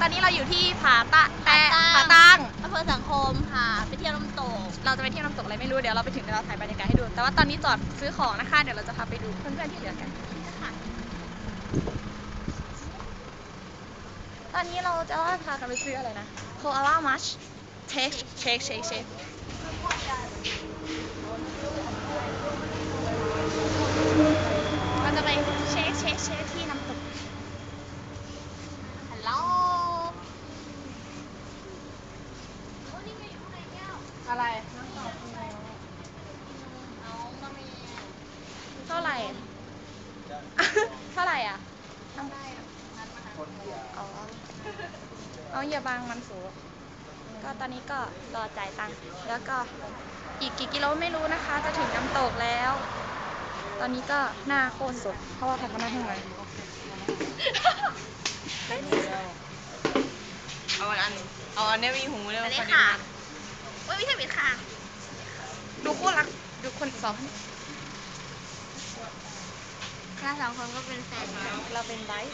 ตอนนี้เราอยู่ที่ผาตะแต่ผาผาตั้ตั้งงอำเภอสังคมค่ะ ไปเที่ยวน้ำตก เราจะไปเที่ยวน้ำตกอะไรไม่รู้ เดี๋ยวเราไปถึงเดี๋ยวเราถ่ายบรรยากาศให้ดู แต่ว่าตอนนี้จอดซื้อของนะคะ เดี๋ยวเราจะพาไปดูเพื่อนๆที่เหลือกัน ตอนนี้เราจะพากันไปซื้ออะไรนะ โคอาล่ามัชเชคเชคเชคเชคเราจะไปเชคเชคเชคที่น้ำตก ฮัลโหล อะไรเอามาเมียเท่าไหร่ เท่าไหร่อะได้นัดมาหาอ๋อเอาอย่าบางมันสูงก็ตอนนี้ก็รอจ่ายตังค์แล้วก็อีกกี่กิโลไม่รู้นะคะ จะถึงน้ำตกแล้ว ตอนนี้ก็หน้าโคตรสดเพราะว่าแพทมานั่งข้างในเอาอัน เอาอันเนี้ยมีหูเลยสวัสดีพอค่ะโอ้ยไม่ใช่ผิด ค่ะ ดูคู่รัก ดูคนสองเราสองคนก็เป็นแฟนกัน เราเป็นไบท์